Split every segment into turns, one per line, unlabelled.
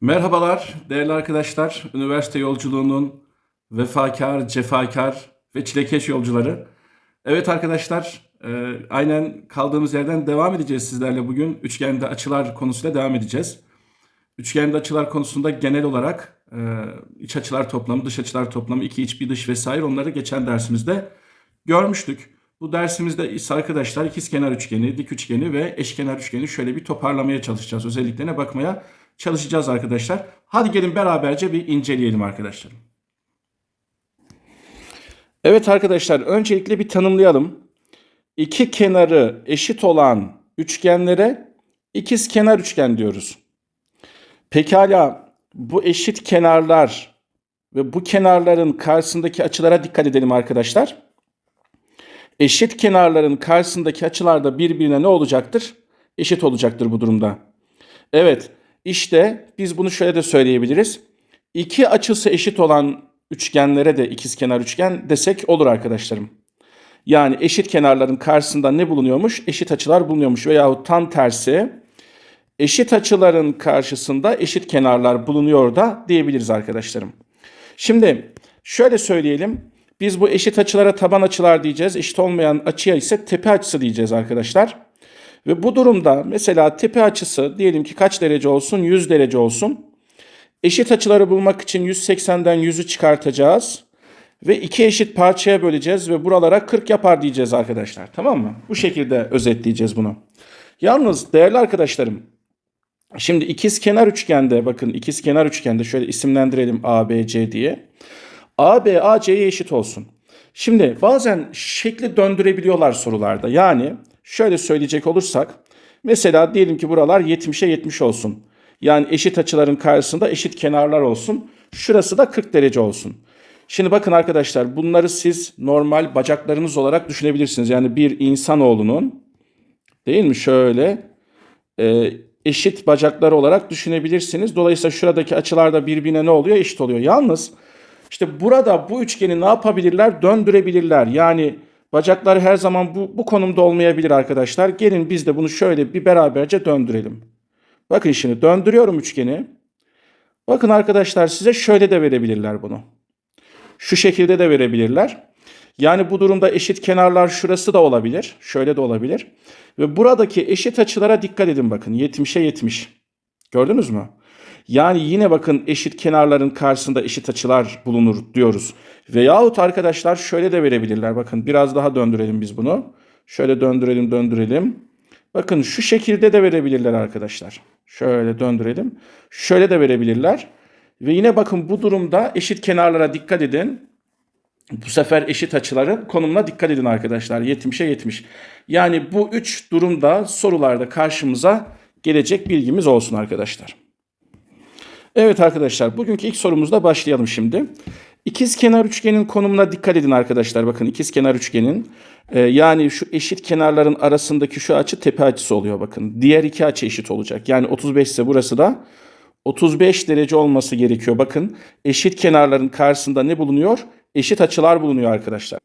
Merhabalar değerli arkadaşlar. Üniversite yolculuğunun vefakar, cefakar ve çilekeş yolcuları. Evet arkadaşlar, e, aynen kaldığımız yerden devam edeceğiz sizlerle bugün. Üçgende açılar konusuyla devam edeceğiz. Üçgende açılar konusunda genel olarak e, iç açılar toplamı, dış açılar toplamı, iki iç bir dış vesaire onları geçen dersimizde görmüştük. Bu dersimizde ise arkadaşlar ikizkenar üçgeni, dik üçgeni ve eşkenar üçgeni şöyle bir toparlamaya çalışacağız. Özelliklerine bakmaya çalışacağız arkadaşlar. Hadi gelin beraberce bir inceleyelim arkadaşlar. Evet arkadaşlar öncelikle bir tanımlayalım. İki kenarı eşit olan üçgenlere ikizkenar üçgen diyoruz. Pekala bu eşit kenarlar ve bu kenarların karşısındaki açılara dikkat edelim arkadaşlar. Eşit kenarların karşısındaki açılar da birbirine ne olacaktır? Eşit olacaktır bu durumda. Evet işte biz bunu şöyle de söyleyebiliriz. İki açısı eşit olan üçgenlere de ikizkenar üçgen desek olur arkadaşlarım. Yani eşit kenarların karşısında ne bulunuyormuş? Eşit açılar bulunuyormuş veyahut tam tersi eşit açıların karşısında eşit kenarlar bulunuyor da diyebiliriz arkadaşlarım. Şimdi şöyle söyleyelim. Biz bu eşit açılara taban açılar diyeceğiz. Eşit olmayan açıya ise tepe açısı diyeceğiz arkadaşlar. Ve bu durumda mesela tepe açısı diyelim ki kaç derece olsun? 100 derece olsun. Eşit açıları bulmak için 180'den 100'ü çıkartacağız. Ve iki eşit parçaya böleceğiz ve buralara 40 yapar diyeceğiz arkadaşlar. Tamam mı? Bu şekilde özetleyeceğiz bunu. Yalnız değerli arkadaşlarım Şimdi ikiz kenar üçgende bakın ikiz kenar üçgende şöyle isimlendirelim ABC diye. AB AC'ye eşit olsun. Şimdi bazen şekli döndürebiliyorlar sorularda. Yani şöyle söyleyecek olursak mesela diyelim ki buralar 70'e 70 olsun. Yani eşit açıların karşısında eşit kenarlar olsun. Şurası da 40 derece olsun. Şimdi bakın arkadaşlar bunları siz normal bacaklarınız olarak düşünebilirsiniz. Yani bir insanoğlunun değil mi şöyle e, eşit bacakları olarak düşünebilirsiniz. Dolayısıyla şuradaki açılar da birbirine ne oluyor? Eşit oluyor. Yalnız işte burada bu üçgeni ne yapabilirler? Döndürebilirler. Yani bacaklar her zaman bu, bu konumda olmayabilir arkadaşlar. Gelin biz de bunu şöyle bir beraberce döndürelim. Bakın şimdi döndürüyorum üçgeni. Bakın arkadaşlar size şöyle de verebilirler bunu. Şu şekilde de verebilirler. Yani bu durumda eşit kenarlar şurası da olabilir. Şöyle de olabilir. Ve buradaki eşit açılara dikkat edin bakın. 70'e 70. Gördünüz mü? Yani yine bakın eşit kenarların karşısında eşit açılar bulunur diyoruz. Veyahut arkadaşlar şöyle de verebilirler. Bakın biraz daha döndürelim biz bunu. Şöyle döndürelim döndürelim. Bakın şu şekilde de verebilirler arkadaşlar. Şöyle döndürelim. Şöyle de verebilirler. Ve yine bakın bu durumda eşit kenarlara dikkat edin. Bu sefer eşit açıların konumuna dikkat edin arkadaşlar. 70'e 70. Yani bu üç durumda sorularda karşımıza gelecek bilgimiz olsun arkadaşlar. Evet arkadaşlar bugünkü ilk sorumuzda başlayalım şimdi. İkiz kenar üçgenin konumuna dikkat edin arkadaşlar. Bakın ikiz kenar üçgenin e, yani şu eşit kenarların arasındaki şu açı tepe açısı oluyor bakın. Diğer iki açı eşit olacak. Yani 35 ise burası da 35 derece olması gerekiyor. Bakın eşit kenarların karşısında ne bulunuyor? Eşit açılar bulunuyor arkadaşlar.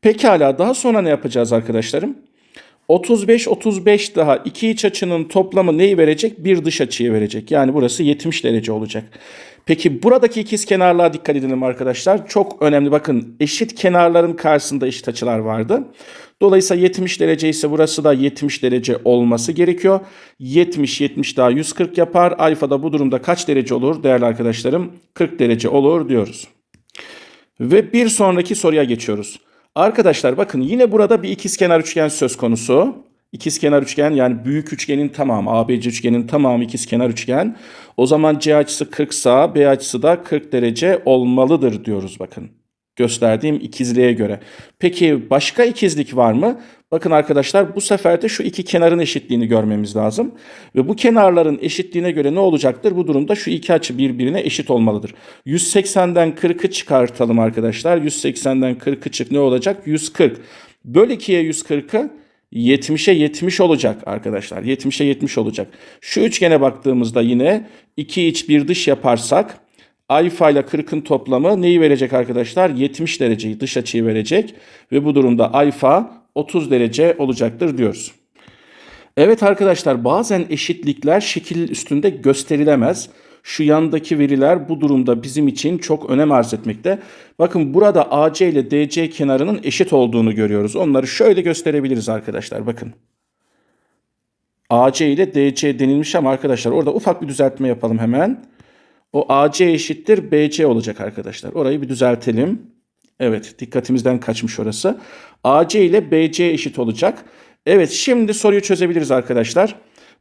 Pekala daha sonra ne yapacağız arkadaşlarım? 35 35 daha iki iç açının toplamı neyi verecek? Bir dış açıyı verecek. Yani burası 70 derece olacak. Peki buradaki ikiz kenarlığa dikkat edelim arkadaşlar. Çok önemli bakın eşit kenarların karşısında eşit açılar vardı. Dolayısıyla 70 derece ise burası da 70 derece olması gerekiyor. 70 70 daha 140 yapar. Alfa da bu durumda kaç derece olur değerli arkadaşlarım? 40 derece olur diyoruz. Ve bir sonraki soruya geçiyoruz. Arkadaşlar bakın yine burada bir ikizkenar üçgen söz konusu. İkizkenar üçgen yani büyük üçgenin tamamı, ABC üçgenin tamamı ikizkenar üçgen. O zaman C açısı 40 sa B açısı da 40 derece olmalıdır diyoruz bakın. Gösterdiğim ikizliğe göre. Peki başka ikizlik var mı? Bakın arkadaşlar bu sefer de şu iki kenarın eşitliğini görmemiz lazım. Ve bu kenarların eşitliğine göre ne olacaktır? Bu durumda şu iki açı birbirine eşit olmalıdır. 180'den 40'ı çıkartalım arkadaşlar. 180'den 40'ı çık ne olacak? 140. Böl 2'ye 140'ı 70'e 70 olacak arkadaşlar. 70'e 70 olacak. Şu üçgene baktığımızda yine iki iç bir dış yaparsak alfa ile 40'ın toplamı neyi verecek arkadaşlar? 70 dereceyi dış açıyı verecek ve bu durumda alfa 30 derece olacaktır diyoruz. Evet arkadaşlar bazen eşitlikler şekil üstünde gösterilemez. Şu yandaki veriler bu durumda bizim için çok önem arz etmekte. Bakın burada AC ile DC kenarının eşit olduğunu görüyoruz. Onları şöyle gösterebiliriz arkadaşlar bakın. AC ile DC denilmiş ama arkadaşlar orada ufak bir düzeltme yapalım hemen. O AC eşittir BC olacak arkadaşlar. Orayı bir düzeltelim. Evet dikkatimizden kaçmış orası. AC ile BC eşit olacak. Evet şimdi soruyu çözebiliriz arkadaşlar.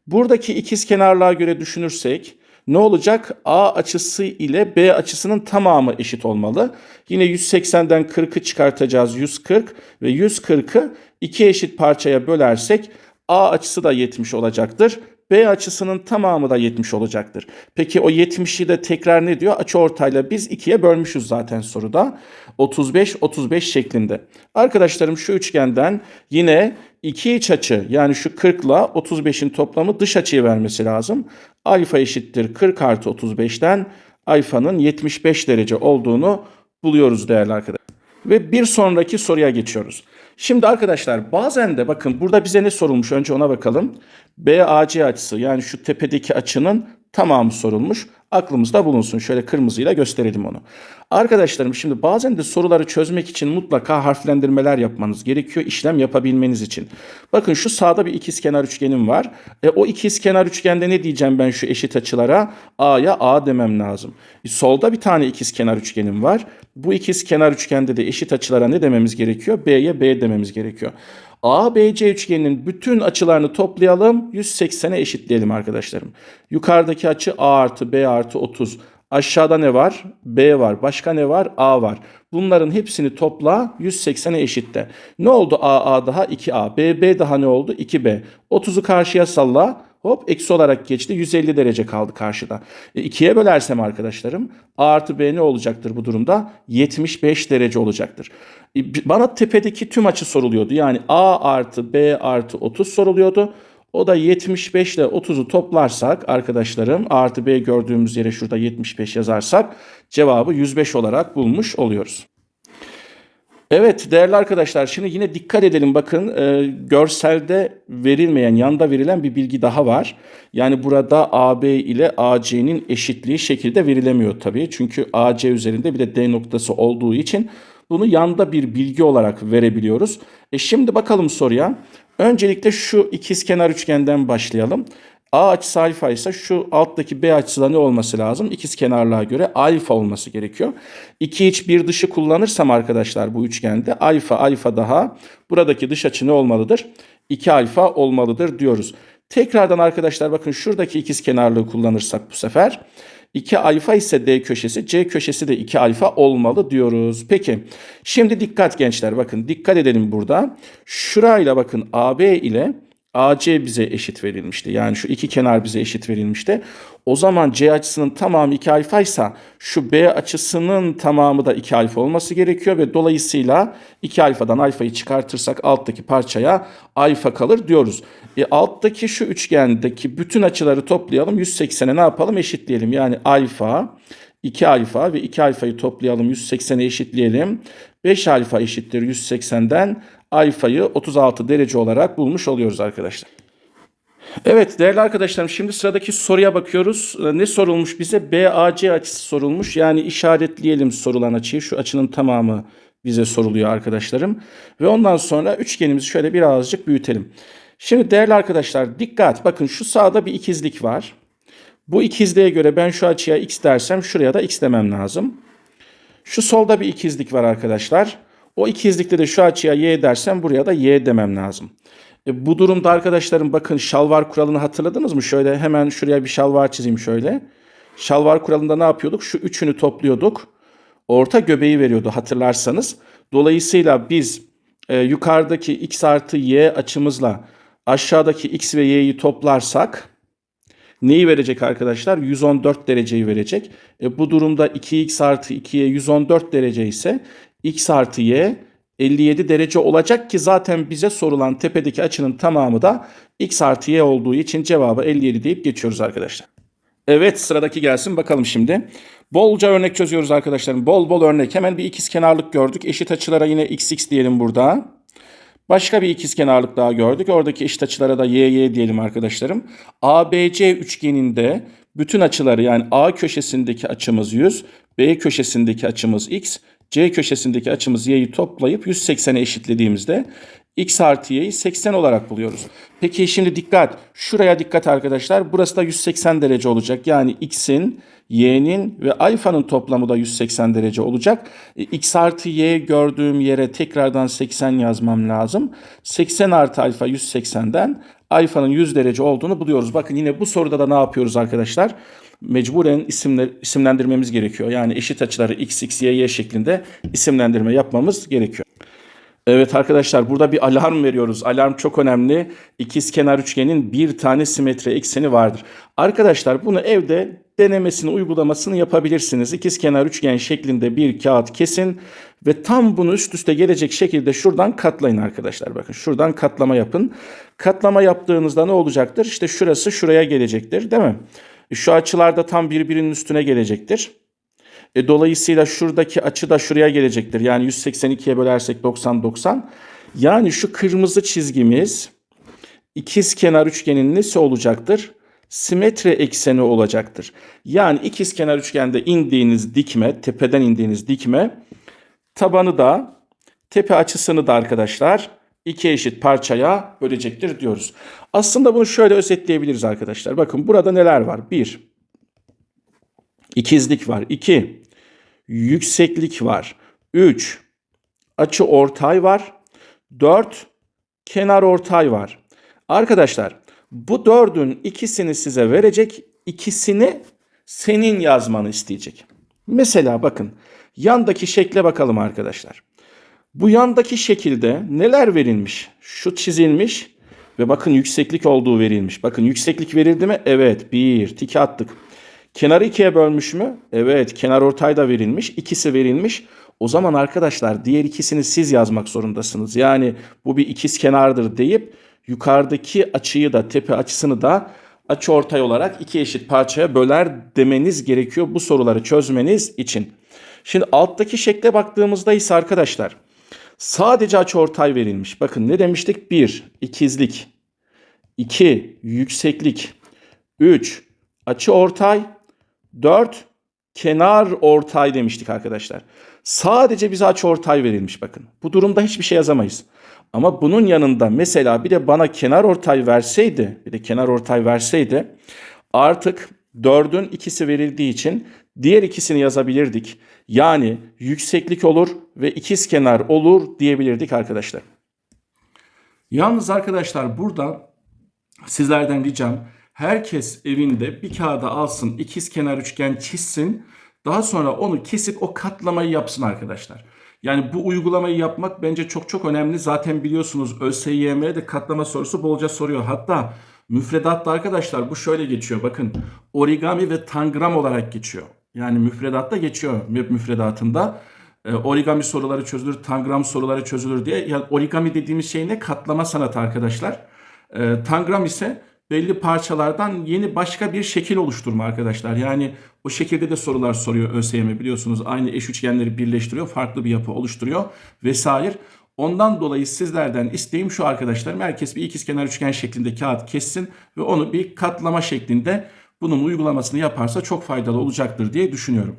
Buradaki ikiz kenarlığa göre düşünürsek ne olacak? A açısı ile B açısının tamamı eşit olmalı. Yine 180'den 40'ı çıkartacağız 140 ve 140'ı iki eşit parçaya bölersek A açısı da 70 olacaktır. B açısının tamamı da 70 olacaktır. Peki o 70'i de tekrar ne diyor? Açı ortayla biz ikiye bölmüşüz zaten soruda. 35 35 şeklinde. Arkadaşlarım şu üçgenden yine iki iç açı yani şu 40 ile 35'in toplamı dış açıyı vermesi lazım. Alfa eşittir 40 artı 35'ten alfanın 75 derece olduğunu buluyoruz değerli arkadaşlar. Ve bir sonraki soruya geçiyoruz. Şimdi arkadaşlar bazen de bakın burada bize ne sorulmuş önce ona bakalım. BAC açısı yani şu tepedeki açının tamamı sorulmuş. Aklımızda bulunsun. Şöyle kırmızıyla gösterelim onu. Arkadaşlarım şimdi bazen de soruları çözmek için mutlaka harflendirmeler yapmanız gerekiyor işlem yapabilmeniz için. Bakın şu sağda bir ikizkenar üçgenim var. E, o ikizkenar üçgende ne diyeceğim ben şu eşit açılara? A'ya A demem lazım. E, solda bir tane ikizkenar üçgenim var. Bu ikizkenar üçgende de eşit açılara ne dememiz gerekiyor? B'ye B dememiz gerekiyor. ABC üçgeninin bütün açılarını toplayalım. 180'e eşitleyelim arkadaşlarım. Yukarıdaki açı A artı B artı 30. Aşağıda ne var? B var. Başka ne var? A var. Bunların hepsini topla 180'e eşitte. Ne oldu A A daha 2A. B B daha ne oldu? 2B. 30'u karşıya salla. Hop eksi olarak geçti. 150 derece kaldı karşıda. E, ikiye bölersem arkadaşlarım A artı B ne olacaktır bu durumda? 75 derece olacaktır. E, bana tepedeki tüm açı soruluyordu. Yani A artı B artı 30 soruluyordu. O da 75 ile 30'u toplarsak arkadaşlarım A artı B gördüğümüz yere şurada 75 yazarsak cevabı 105 olarak bulmuş oluyoruz. Evet değerli arkadaşlar şimdi yine dikkat edelim bakın e, görselde verilmeyen yanda verilen bir bilgi daha var. Yani burada AB ile AC'nin eşitliği şekilde verilemiyor tabii. Çünkü AC üzerinde bir de D noktası olduğu için bunu yanda bir bilgi olarak verebiliyoruz. E şimdi bakalım soruya. Öncelikle şu ikizkenar üçgenden başlayalım. A açısı alfa ise şu alttaki B açısı ne olması lazım? İkiz kenarlığa göre alfa olması gerekiyor. İki iç bir dışı kullanırsam arkadaşlar bu üçgende alfa alfa daha buradaki dış açı ne olmalıdır? 2 alfa olmalıdır diyoruz. Tekrardan arkadaşlar bakın şuradaki ikiz kenarlığı kullanırsak bu sefer 2 alfa ise D köşesi, C köşesi de 2 alfa olmalı diyoruz. Peki şimdi dikkat gençler bakın dikkat edelim burada. Şurayla bakın AB ile AC bize eşit verilmişti. Yani şu iki kenar bize eşit verilmişti. O zaman C açısının tamamı 2 alfa ise şu B açısının tamamı da 2 alfa olması gerekiyor ve dolayısıyla 2 alfadan alfayı çıkartırsak alttaki parçaya alfa kalır diyoruz. E, alttaki şu üçgendeki bütün açıları toplayalım 180'e ne yapalım eşitleyelim. Yani alfa 2 alfa ve 2 alfayı toplayalım 180'e eşitleyelim. 5 alfa eşittir 180'den alfayı 36 derece olarak bulmuş oluyoruz arkadaşlar. Evet değerli arkadaşlarım şimdi sıradaki soruya bakıyoruz. Ne sorulmuş bize? BAC açısı sorulmuş. Yani işaretleyelim sorulan açıyı. Şu açının tamamı bize soruluyor arkadaşlarım. Ve ondan sonra üçgenimizi şöyle birazcık büyütelim. Şimdi değerli arkadaşlar dikkat. Bakın şu sağda bir ikizlik var. Bu ikizliğe göre ben şu açıya x dersem şuraya da x demem lazım. Şu solda bir ikizlik var arkadaşlar. O ikizlikte de şu açıya y dersem buraya da y demem lazım. E, bu durumda arkadaşlarım bakın şalvar kuralını hatırladınız mı? Şöyle hemen şuraya bir şalvar çizeyim şöyle. Şalvar kuralında ne yapıyorduk? Şu üçünü topluyorduk. Orta göbeği veriyordu hatırlarsanız. Dolayısıyla biz e, yukarıdaki x artı y açımızla aşağıdaki x ve y'yi toplarsak neyi verecek arkadaşlar? 114 dereceyi verecek. E, bu durumda 2x artı 2y 114 derece ise x artı y 57 derece olacak ki zaten bize sorulan tepedeki açının tamamı da x artı y olduğu için cevabı 57 deyip geçiyoruz arkadaşlar. Evet sıradaki gelsin bakalım şimdi. Bolca örnek çözüyoruz arkadaşlarım. Bol bol örnek. Hemen bir ikiz kenarlık gördük. Eşit açılara yine x x diyelim burada. Başka bir ikizkenarlık daha gördük. Oradaki eşit açılara da y y diyelim arkadaşlarım. ABC üçgeninde bütün açıları yani A köşesindeki açımız 100, B köşesindeki açımız x, C köşesindeki açımız y'yi toplayıp 180'e eşitlediğimizde x artı y'yi 80 olarak buluyoruz. Peki şimdi dikkat. Şuraya dikkat arkadaşlar. Burası da 180 derece olacak. Yani x'in, y'nin ve alfanın toplamı da 180 derece olacak. E, x artı y gördüğüm yere tekrardan 80 yazmam lazım. 80 artı alfa 180'den alfanın 100 derece olduğunu buluyoruz. Bakın yine bu soruda da ne yapıyoruz arkadaşlar? Mecburen isimler, isimlendirmemiz gerekiyor. Yani eşit açıları x, x, y, y şeklinde isimlendirme yapmamız gerekiyor. Evet arkadaşlar burada bir alarm veriyoruz. Alarm çok önemli. İkizkenar üçgenin bir tane simetri ekseni vardır. Arkadaşlar bunu evde denemesini, uygulamasını yapabilirsiniz. İkizkenar üçgen şeklinde bir kağıt kesin ve tam bunu üst üste gelecek şekilde şuradan katlayın arkadaşlar. Bakın şuradan katlama yapın. Katlama yaptığınızda ne olacaktır? İşte şurası şuraya gelecektir değil mi? Şu açılar da tam birbirinin üstüne gelecektir. E, dolayısıyla şuradaki açı da şuraya gelecektir. Yani 182'ye bölersek 90 90. Yani şu kırmızı çizgimiz ikiz kenar üçgenin nesi olacaktır? Simetri ekseni olacaktır. Yani ikiz kenar üçgende indiğiniz dikme, tepeden indiğiniz dikme tabanı da tepe açısını da arkadaşlar iki eşit parçaya bölecektir diyoruz. Aslında bunu şöyle özetleyebiliriz arkadaşlar. Bakın burada neler var? 1 İkizlik var. 2. Yükseklik var. 3. Açı ortay var. 4. Kenar ortay var. Arkadaşlar bu dördün ikisini size verecek. ikisini senin yazmanı isteyecek. Mesela bakın yandaki şekle bakalım arkadaşlar. Bu yandaki şekilde neler verilmiş? Şu çizilmiş ve bakın yükseklik olduğu verilmiş. Bakın yükseklik verildi mi? Evet. Bir. Tiki attık. Kenarı ikiye bölmüş mü? Evet. Kenar ortay da verilmiş. İkisi verilmiş. O zaman arkadaşlar diğer ikisini siz yazmak zorundasınız. Yani bu bir ikiz kenardır deyip yukarıdaki açıyı da tepe açısını da açı ortay olarak iki eşit parçaya böler demeniz gerekiyor bu soruları çözmeniz için. Şimdi alttaki şekle baktığımızda ise arkadaşlar sadece açı ortay verilmiş. Bakın ne demiştik? 1. ikizlik 2. Yükseklik 3. Açı ortay 4. Kenar ortay demiştik arkadaşlar. Sadece bize açı ortay verilmiş bakın. Bu durumda hiçbir şey yazamayız. Ama bunun yanında mesela bir de bana kenar ortay verseydi, bir de kenar ortay verseydi artık 4'ün ikisi verildiği için diğer ikisini yazabilirdik. Yani yükseklik olur ve ikiz kenar olur diyebilirdik arkadaşlar. Yalnız arkadaşlar burada sizlerden ricam herkes evinde bir kağıda alsın, ikiz kenar üçgen çizsin. Daha sonra onu kesip o katlamayı yapsın arkadaşlar. Yani bu uygulamayı yapmak bence çok çok önemli. Zaten biliyorsunuz ÖSYM'de de katlama sorusu bolca soruyor. Hatta müfredatta arkadaşlar bu şöyle geçiyor. Bakın origami ve tangram olarak geçiyor. Yani müfredatta geçiyor müfredatında. E, origami soruları çözülür, tangram soruları çözülür diye. Yani origami dediğimiz şey ne? Katlama sanatı arkadaşlar. E, tangram ise belli parçalardan yeni başka bir şekil oluşturma arkadaşlar. Yani o şekilde de sorular soruyor ÖSYM biliyorsunuz. Aynı eş üçgenleri birleştiriyor, farklı bir yapı oluşturuyor vesaire. Ondan dolayı sizlerden isteğim şu arkadaşlar. Herkes bir ikizkenar üçgen şeklinde kağıt kessin ve onu bir katlama şeklinde bunun uygulamasını yaparsa çok faydalı olacaktır diye düşünüyorum.